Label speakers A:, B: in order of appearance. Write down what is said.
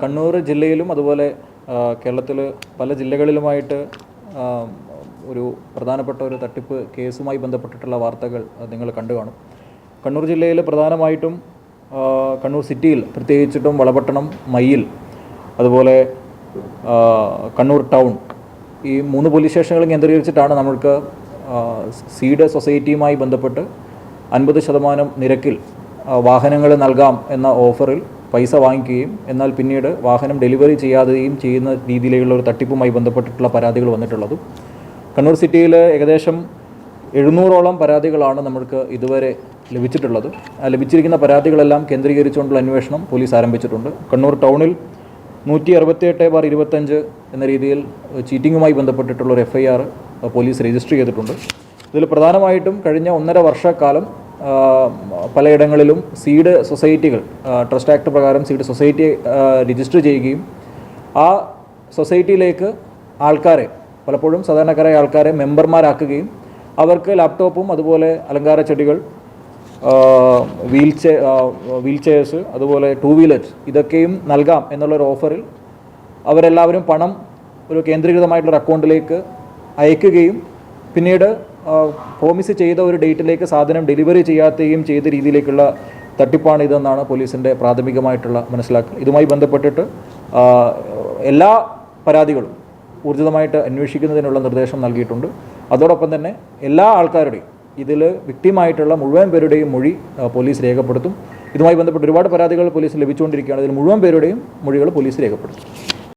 A: കണ്ണൂർ ജില്ലയിലും അതുപോലെ കേരളത്തിൽ പല ജില്ലകളിലുമായിട്ട് ഒരു പ്രധാനപ്പെട്ട ഒരു തട്ടിപ്പ് കേസുമായി ബന്ധപ്പെട്ടിട്ടുള്ള വാർത്തകൾ നിങ്ങൾ കണ്ടു കാണും. കണ്ണൂർ ജില്ലയിൽ പ്രധാനമായിട്ടും കണ്ണൂർ സിറ്റിയിൽ പ്രത്യേകിച്ചിട്ടും വളപട്ടണം മയ്യിൽ അതുപോലെ കണ്ണൂർ ടൗൺ ഈ മൂന്ന് പോലീസ് സ്റ്റേഷനുകൾ കേന്ദ്രീകരിച്ചിട്ടാണ് നമ്മൾക്ക് സീഡ് സൊസൈറ്റിയുമായി ബന്ധപ്പെട്ട് അൻപത് ശതമാനം നിരക്കിൽ വാഹനങ്ങൾ നൽകാം എന്ന ഓഫറിൽ പൈസ വാങ്ങിക്കുകയും എന്നാൽ പിന്നീട് വാഹനം ഡെലിവറി ചെയ്യാതെയും ചെയ്യുന്ന രീതിയിലുള്ള ഒരു തട്ടിപ്പുമായി ബന്ധപ്പെട്ടിട്ടുള്ള പരാതികൾ വന്നിട്ടുള്ളതും. കണ്ണൂർ സിറ്റിയിൽ ഏകദേശം എഴുന്നൂറോളം പരാതികളാണ് നമ്മൾക്ക് ഇതുവരെ ലഭിച്ചിട്ടുള്ളത്. ലഭിച്ചിരിക്കുന്ന പരാതികളെല്ലാം കേന്ദ്രീകരിച്ചുകൊണ്ടുള്ള അന്വേഷണം പോലീസ് ആരംഭിച്ചിട്ടുണ്ട്. കണ്ണൂർ ടൗണിൽ നൂറ്റി അറുപത്തിയെട്ട് ബാർ ഇരുപത്തഞ്ച് എന്ന രീതിയിൽ ചീറ്റിങ്ങുമായി ബന്ധപ്പെട്ടിട്ടുള്ള ഒരു F I R police register ചെയ്തിട്ടുണ്ട്. ഇതിൽ പ്രധാനമായിട്ടും കഴിഞ്ഞ ഒന്നര വർഷക്കാലം പലയിടങ്ങളിലും സീഡ് സൊസൈറ്റികൾ ട്രസ്റ്റ് ആക്ട് പ്രകാരം സീഡ് സൊസൈറ്റി രജിസ്റ്റർ ചെയ്യുകയും ആ സൊസൈറ്റിയിലേക്ക് ആൾക്കാരെ പലപ്പോഴും സാധാരണക്കാരായ ആൾക്കാരെ മെമ്പർമാരാക്കുകയും അവർക്ക് ലാപ്ടോപ്പും അതുപോലെ അലങ്കാര ചെടികൾ വീൽ ചെ വീൽ ചെയർസ് അതുപോലെ ടൂ വീലേഴ്സ് ഇതൊക്കെയും നൽകാം എന്നുള്ളൊരു ഓഫറിൽ അവരെല്ലാവരും പണം ഒരു കേന്ദ്രീകൃതമായിട്ടുള്ള അക്കൗണ്ടിലേക്ക് അയക്കുകയും പിന്നീട് പ്രോമിസ് ചെയ്ത ഒരു ഡേറ്റിലേക്ക് സാധനം ഡെലിവറി ചെയ്യാത്തുകയും ചെയ്ത രീതിയിലേക്കുള്ള തട്ടിപ്പാണ് ഇതെന്നാണ് പോലീസിന്റെ പ്രാഥമികമായിട്ടുള്ള മനസ്സിലാക്കൽ. ഇതുമായി ബന്ധപ്പെട്ടിട്ട് എല്ലാ പരാതികളും ഊർജിതമായിട്ട് അന്വേഷിക്കുന്നതിനുള്ള നിർദ്ദേശം നൽകിയിട്ടുണ്ട്. അതോടൊപ്പം തന്നെ എല്ലാ ആൾക്കാരുടെയും ഇതിൽ വ്യക്തിമായിട്ടുള്ള മുഴുവൻ പേരുടെയും മൊഴി പോലീസ് രേഖപ്പെടുത്തും. ഇതുമായി ബന്ധപ്പെട്ട് ഒരുപാട് പരാതികൾ പോലീസ് ലഭിച്ചുകൊണ്ടിരിക്കുകയാണ്. ഇതിൽ മുഴുവൻ പേരുടെയും മൊഴികൾ പോലീസ് രേഖപ്പെടുത്തും.